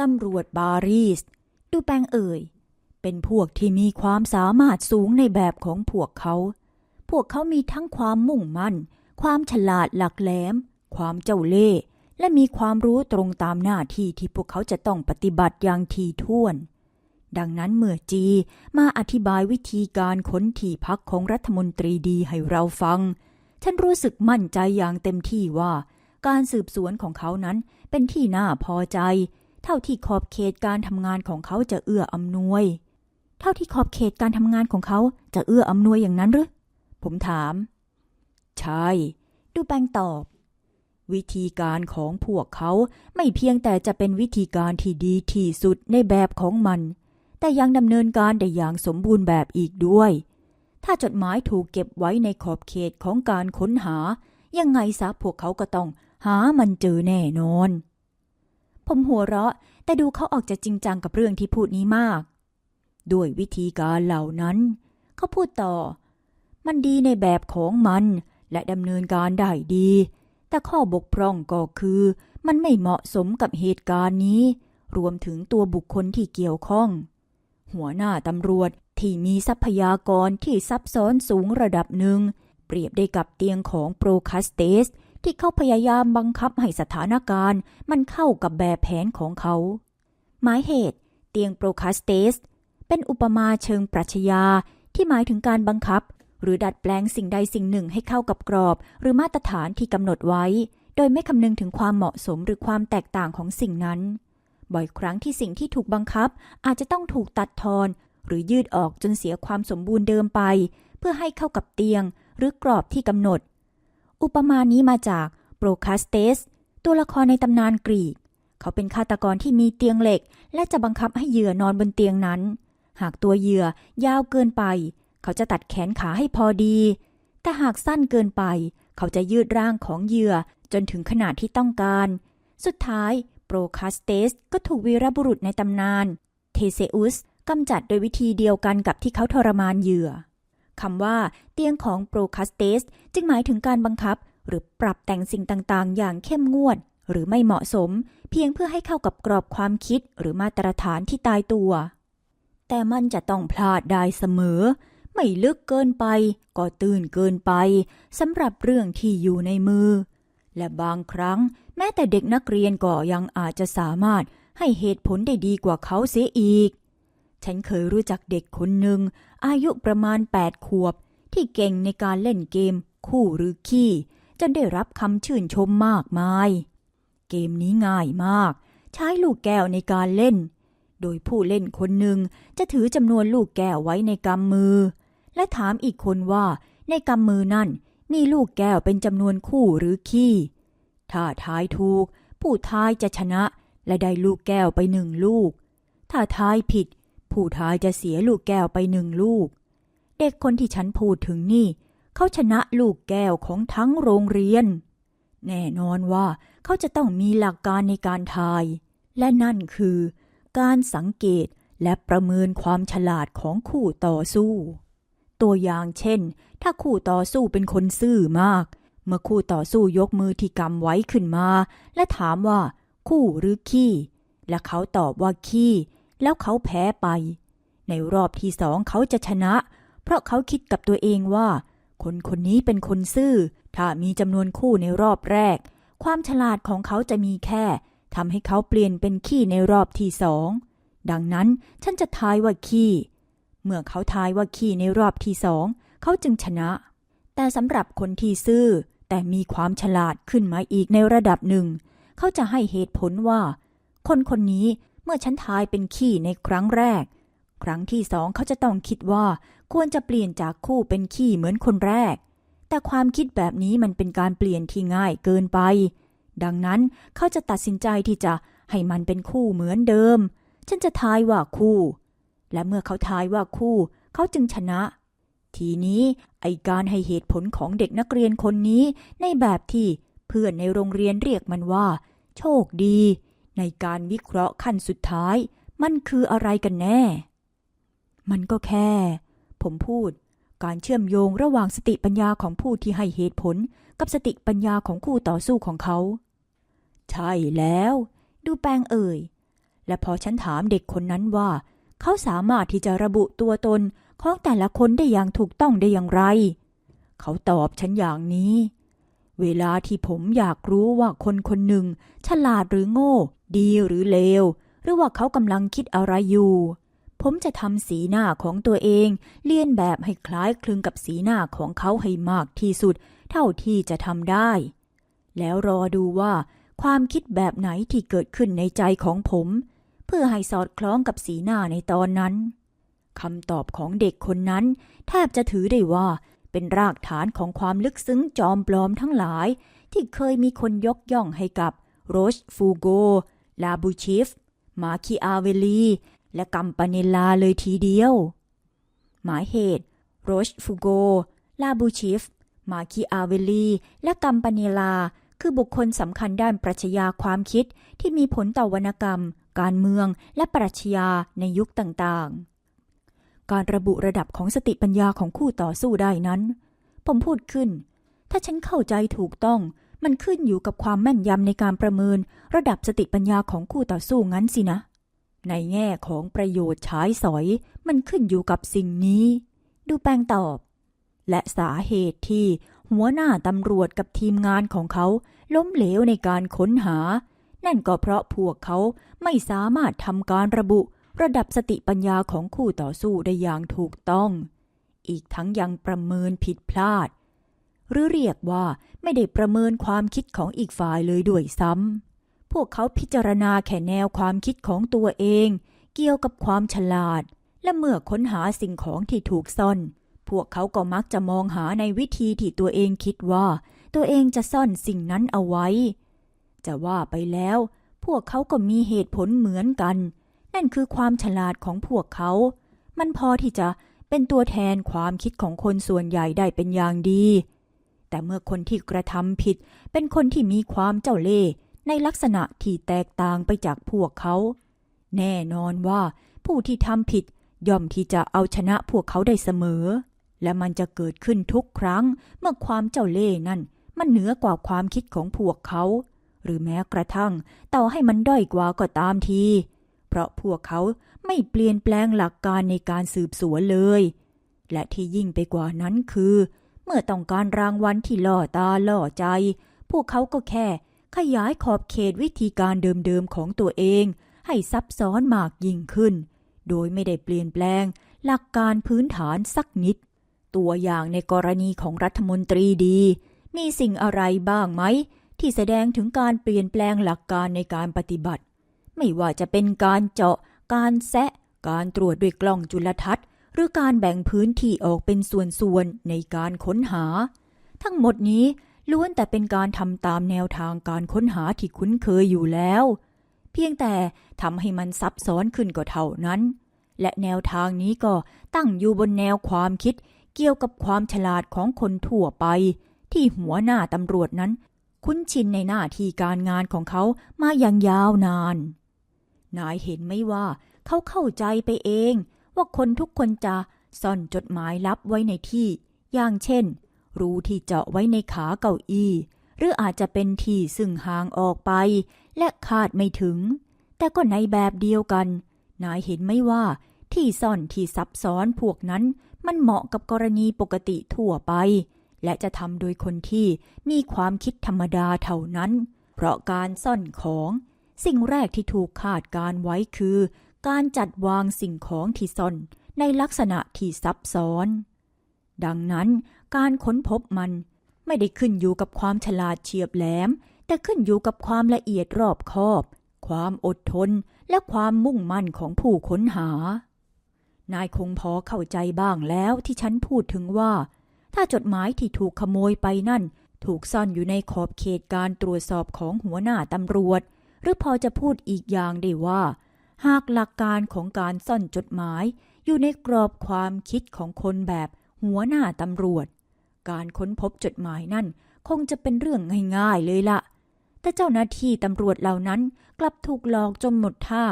ตำรวจบารีส ดูแปงเอ่ย เป็นพวกที่มีความสามารถสูงในแบบของพวกเขา พวกเขามีทั้งความมุ่งมั่น ความฉลาดหลักแหลม ความเจ้าเล่ห์และมีความรู้ตรงตามหน้าที่ที่พวกเขาจะต้องปฏิบัติอย่างทีท่วน ดังนั้นเมื่อจีมาอธิบายวิธีการค้นที่พักของรัฐมนตรีดีให้เราฟัง ฉันรู้สึกมั่นใจอย่างเต็มที่ว่า การสืบสวนของเขานั้นเป็นที่น่าพอใจ เท่าที่ขอบเขตการทำงานของเขาจะเอื้ออำนวย เท่าที่ขอบเขตการทำงานของเขาจะเอื้ออำนวยอย่างนั้นหรือผมถาม ใช่ ดูแปงตอบ วิธีการของพวกเขาไม่เพียงแต่จะเป็นวิธีการที่ดีที่สุดในแบบของมัน แต่ยังดำเนินการได้อย่างสมบูรณ์แบบอีกด้วย ถ้าจดหมายถูกเก็บไว้ในขอบเขตของการค้นหา ยังไงซะพวกเขาก็ต้องหามันเจอแน่นอน ผมหัวเราะ แต่ดูเขาออกจะจริงจังกับเรื่องที่พูดนี้มาก ด้วยวิธีการเหล่านั้น เขาพูดต่อ มันดีในแบบของมัน และดำเนินการได้ดี แต่ข้อบกพร่องก็คือ มันไม่เหมาะสมกับเหตุการณ์นี้ รวมถึงตัวบุคคลที่เกี่ยวข้อง หัวหน้าตำรวจที่มีทรัพยากรที่ซับซ้อนสูงระดับหนึ่ง เปรียบได้กับเตียงของโปรคัสเตส ที่เขาพยายามบังคับให้สถานการณ์ มันเข้ากับแบบแผนของเขา หมายเหตุ เตียงโปรคัสเตส เป็นอุปมาเชิงปรัชญาที่หมายถึงการบังคับ หรือดัดแปลงสิ่งใดสิ่งหนึ่งให้เข้ากับกรอบ หรือมาตรฐานที่กำหนดไว้ โดยไม่คำนึงถึงความเหมาะสมหรือความแตกต่างของสิ่งนั้น บ่อยครั้งที่สิ่งที่ถูกบังคับอาจจะต้องถูกตัดทอน หรือยืดออกจนเสียความสมบูรณ์เดิมไป เพื่อให้เข้ากับเตียง หรือกรอบที่กำหนด อุปมานี้มาจากโปรคาสเตส ตัวละครในตำนานกรีก เขาเป็นฆาตกรที่มีเตียงเหล็ก และจะบังคับให้เหยื่อนอนบนเตียงนั้น หากตัวเหยื่อยาวเกินไป เขาจะตัดแขนขาให้พอดี แต่หากสั้นเกินไป เขาจะยืดร่างของเหยื่อจนถึงขนาดที่ต้องการ สุดท้ายโปรคาสเตสก็ถูกวีรบุรุษในตำนาน เทเซอุสกำจัดโดยวิธีเดียวกันกับที่เขาทรมานเหยื่อ คำว่าเตียงของโปรคาสเตสจึงหมายถึงการบังคับ หรือปรับแต่งสิ่งต่างๆ อย่างเข้มงวด หรือไม่เหมาะสม เพียงเพื่อให้เข้ากับกรอบความคิดหรือมาตรฐานที่ตายตัว แต่มันจะต้องพลาดได้เสมอ ไม่ลึกเกินไป ก็ตื่นเกินไปสำหรับเรื่องที่อยู่ในมือ และบางครั้ง แม้แต่เด็กนักเรียนก็ยังอาจจะสามารถให้เหตุผลได้ดีกว่าเขาเสียอีก ฉันเคยรู้จักเด็กคนหนึ่ง อายุประมาณ 8 ขวบ ที่เก่งในการเล่นเกม คู่หรือขี้จนได้รับคำชื่นชมมากมาย เกมนี้ง่ายมาก ใช้ลูกแก้วในการเล่น โดยผู้เล่นคนหนึ่งจะถือจำนวนลูกแก้วไว้ในกำมือ และถามอีกคนว่าในกำมือนั่นมีลูกแก้วเป็นจำนวนคู่หรือขี้ ถ้าทายถูก ผู้ทายจะชนะและได้ลูกแก้วไปหนึ่งลูก ถ้าทายผิด ผู้ทายจะเสียลูกแก้วไปหนึ่งลูก เด็กคนที่ฉันพูดถึงนี่ เขาชนะลูกแก้วของทั้งโรงเรียน แน่นอนว่าเขาจะต้องมีหลักการในการทาย และนั่นคือ การสังเกตและประเมินความฉลาดของคู่ต่อสู้ ตัวอย่างเช่น ถ้าคู่ต่อสู้เป็นคนซื่อมาก เมื่อคู่ต่อสู้ยกมือที่กำไว้ขึ้นมา และถามว่า คู่หรือขี้ และเขาตอบว่าขี้ แล้วเขาแพ้ไป ในรอบที่สองเขาจะชนะ เพราะเขาคิดกับตัวเองว่า คนคนนี้เป็นคนซื่อ ถ้ามีจำนวนคู่ในรอบแรก ความฉลาดของเขาจะมีแค่ทำให้เขาเปลี่ยนเป็นขี้ในรอบที่สอง ดังนั้นฉันจะทายว่าขี้ เมื่อเขาทายว่าขี้ในรอบที่สองเขาจึงชนะ แต่สำหรับคนที่ซื่อ แต่มีความฉลาดขึ้นมาอีกในระดับหนึ่ง เขาจะให้เหตุผลว่า คนคนนี้เมื่อฉันทายเป็นขี้ในครั้งแรก ครั้งที่สองเขาจะต้องคิดว่าควรจะเปลี่ยนจากคู่เป็นขี้เหมือนคนแรก แต่ความคิดแบบนี้มันเป็นการเปลี่ยนที่ง่ายเกินไป ดังนั้นเขาจะตัดสินใจที่จะให้มันเป็นคู่เหมือนเดิม ฉันจะทายว่าคู่ และเมื่อเขาทายว่าคู่ เขาจึงชนะ ทีนี้ไอการให้เหตุผลของเด็กนักเรียนคนนี้ในแบบที่เพื่อนในโรงเรียนเรียกมันว่า โชคดี ในการวิเคราะห์ขั้นสุดท้ายมันคืออะไรกันแน่ มันก็แค่ ผมพูด การเชื่อมโยงระหว่างสติปัญญาของผู้ที่ให้เหตุผลกับสติปัญญาของคู่ต่อสู้ของเขา ใช่แล้ว ดูแปลงเอ่ย และพอฉันถามเด็กคนนั้นว่า เขาสามารถที่จะระบุตัวตนของแต่ละคนได้อย่างถูกต้องได้อย่างไร เขาตอบฉันอย่างนี้ เวลาที่ผมอยากรู้ว่าคนคนหนึ่ง ฉลาดหรือโง่ ดีหรือเลว หรือว่าเขากำลังคิดอะไรอยู่ ผมจะทำสีหน้าของตัวเอง เลียนแบบให้คล้ายคลึงกับสีหน้าของเขาให้มากที่สุด เท่าที่จะทำได้ แล้วรอดูว่า ความคิดแบบไหนที่เกิดขึ้นในใจของผม เพื่อให้สอดคล้องกับสีหน้าในตอนนั้นคำตอบของเด็กคนนั้น แทบจะถือได้ว่าเป็นรากฐานของความลึกซึ้งจอมปลอมทั้งหลาย ที่เคยมีคนยกย่องให้กับโรชฟูโก ลาบูชิฟ มาคิอาเวลี และกัมปาเนลาเลยทีเดียว หมายเหตุ โรชฟูโก ลาบูชิฟ มาคิอาเวลี และกัมปาเนลา คือบุคคลสำคัญด้านปรัชญาความคิดที่มีผลต่อวรรณกรรม การเมือง และปรัชญาในยุคต่างๆ การระบุระดับของสติปัญญาของคู่ต่อสู้ได้นั้น ผมพูดขึ้น ถ้าฉันเข้าใจถูกต้อง มันขึ้นอยู่กับความแม่นยำในการประเมิน ระดับสติปัญญาของคู่ต่อสู้งั้นสินะ ในแง่ของประโยชน์ฉายสอย มันขึ้นอยู่กับสิ่งนี้ ดูแปลงตอบ และสาเหตุที่หัวหน้าตำรวจกับทีมงานของเขา ล้มเหลวในการค้นหา นั่นก็เพราะพวกเขาไม่สามารถทำการระบุระดับสติปัญญาของคู่ต่อสู้ได้อย่างถูกต้อง อีกทั้งยังประเมินผิดพลาด หรือเรียกว่าไม่ได้ประเมินความคิดของอีกฝ่ายเลยด้วยซ้ำพวกเขาพิจารณาแค่แนวความคิดของตัวเอง เกี่ยวกับความฉลาด และเมื่อค้นหาสิ่งของที่ถูกซ่อน พวกเขาก็มักจะมองหาในวิธีที่ตัวเองคิดว่า ตัวเองจะซ่อนสิ่งนั้นเอาไว้ จะว่าไปแล้ว พวกเขาก็มีเหตุผลเหมือนกัน นั่นคือความฉลาดของพวกเขา มันพอที่จะเป็นตัวแทนความคิดของคนส่วนใหญ่ได้เป็นอย่างดี แต่เมื่อคนที่กระทำผิด เป็นคนที่มีความเจ้าเล่ห์ในลักษณะที่แตกต่างไปจากพวกเขา แน่นอนว่าผู้ที่ทำผิดย่อมที่จะเอาชนะพวกเขาได้เสมอ และมันจะเกิดขึ้นทุกครั้งเมื่อความเจ้าเล่ห์นั่นมันเหนือกว่าความคิดของพวกเขา หรือแม้กระทั่งต่อให้มันด้อยกว่าก็ตามที เพราะพวกเขาไม่เปลี่ยนแปลงหลักการในการสืบสวนเลย และที่ยิ่งไปกว่านั้นคือ มื่อต้องการรางวัลที่ล่อตาล่อใจ พวกเขาก็แค่ ขยายขอบเขตวิธีการเดิมๆของตัวเอง ให้ซับซ้อนมากยิ่งขึ้น โดยไม่ได้เปลี่ยนแปลง หลักการพื้นฐานสักนิด ตัวอย่างในกรณีของรัฐมนตรีดี มีสิ่งอะไรบ้างไหม ที่แสดงถึงการเปลี่ยนแปลงหลักการในการปฏิบัติ ไม่ว่าจะเป็นการเจาะ การแซะ การตรวจด้วยกล้องจุลทรรศน์ หรือการแบ่งพื้นที่ออกเป็นส่วนๆในการค้นหา ทั้งหมดนี้ล้วนแต่เป็นการทำตามแนวทางการค้นหาที่คุ้นเคยอยู่แล้ว เพียงแต่ทำให้มันซับซ้อนขึ้นก็เท่านั้น และแนวทางนี้ก็ตั้งอยู่บนแนวความคิดเกี่ยวกับความฉลาดของคนทั่วไป ที่หัวหน้าตำรวจนั้น คุ้นชินในหน้าที่การงานของเขามาอย่างยาวนาน นายเห็นไหมว่าเขาเข้าใจไปเอง ว่าคนทุกคนจะซ่อนจดหมายลับไว้ในที่ อย่างเช่น รูที่เจาะไว้ในขาเก้าอี้ หรืออาจจะเป็นที่ซึ่งห่างออกไป และคาดไม่ถึง แต่ก็ในแบบเดียวกัน นายเห็นไหมว่าที่ซ่อนที่ซับซ้อนพวกนั้นมันเหมาะกับกรณีปกติทั่วไป และจะทำโดยคนที่มีความคิดธรรมดาเท่านั้น เพราะการซ่อนของ สิ่งแรกที่ถูกคาดการไว้คือ การจัดวางสิ่งของที่ซ่อนในลักษณะที่ซับซ้อน ดังนั้นการค้นพบมันไม่ได้ขึ้นอยู่กับความฉลาดเฉียบแหลม แต่ขึ้นอยู่กับความละเอียดรอบคอบ ความอดทนและความมุ่งมั่นของผู้ค้นหา นายคงพอเข้าใจบ้างแล้วที่ฉันพูดถึงว่า ถ้าจดหมายที่ถูกขโมยไปนั่น ถูกซ่อนอยู่ในขอบเขตการตรวจสอบของหัวหน้าตำรวจ หรือพอจะพูดอีกอย่างได้ว่า หากหลักการของการซ่อนจดหมาย อยู่ในกรอบความคิดของคนแบบหัวหน้าตำรวจ การค้นพบจดหมายนั่นคงจะเป็นเรื่องง่ายๆเลยละแต่เจ้าหน้าที่ตำรวจเหล่านั้นกลับถูกหลอกจนหมดท่า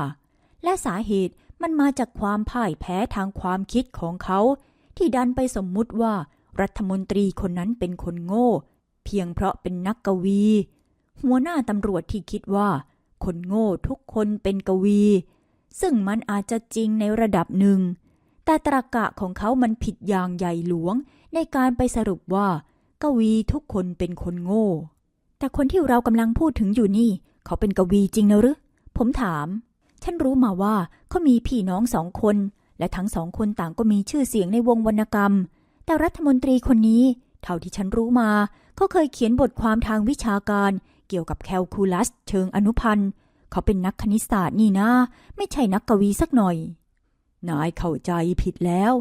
และสาเหตุมันมาจากความพ่ายแพ้ทางความคิดของเขา ที่ดันไปสมมุติว่ารัฐมนตรีคนนั้นเป็นคนโง่ เพียงเพราะเป็นนักกวี หัวหน้าตำรวจที่คิดว่า คนโง่ทุกคนเป็นกวี ซึ่งมันอาจจะจริงในระดับหนึ่ง แต่ตรรกะของเขามันผิดอย่างใหญ่หลวงในการไปสรุปว่ากวีทุกคนเป็นคนโง่ แต่คนที่เรากำลังพูดถึงอยู่นี่ เขาเป็นกวีจริงนะหรือ ผมถาม ฉันรู้มาว่าเขามีพี่น้องสองคน และทั้งสองคนต่างก็มีชื่อเสียงในวงวรรณกรรม แต่รัฐมนตรีคนนี้ เท่าที่ฉันรู้มา เขาเคยเขียนบทความทางวิชาการ เกี่ยวกับแคลคูลัส เชิงอนุพันธ์ เขาเป็นนักคณิตศาสตร์นี่นะ ไม่ใช่นักกวีสักหน่อย นายเข้าใจผิดแล้ว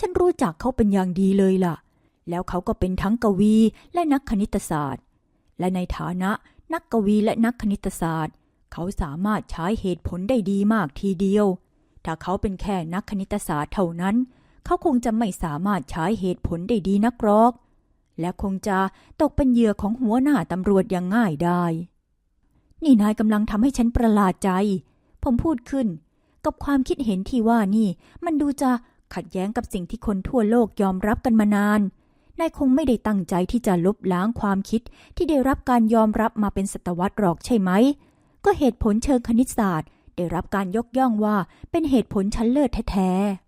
ฉันรู้จักเขาเป็นอย่างดีเลยล่ะ แล้วเขาก็เป็นทั้งกวีและนักคณิตศาสตร์ และในฐานะนักกวีและนักคณิตศาสตร์ เขาสามารถใช้เหตุผลได้ดีมากทีเดียว ถ้าเขาเป็นแค่นักคณิตศาสตร์เท่านั้น เขาคงจะไม่สามารถใช้เหตุผลได้ดีนักหรอก และคงจะตกเป็นเหยื่อของหัวหน้าตำรวจอย่างง่ายได้ นี่นายกำลังทำให้ฉันประหลาดใจ ผมพูดขึ้น กับความคิดเห็นที่ว่านี่ มันดูจะขัดแย้งกับสิ่งที่คนทั่วโลกยอมรับกันมานาน นายคงไม่ได้ตั้งใจที่จะลบล้างความคิดที่ได้รับการยอมรับมาเป็นศตวรรษหรอกใช่ไหม ก็เหตุผลเชิงคณิตศาสตร์ ได้รับการยกย่องว่าเป็นเหตุผลชั้นเลิศแท้ๆ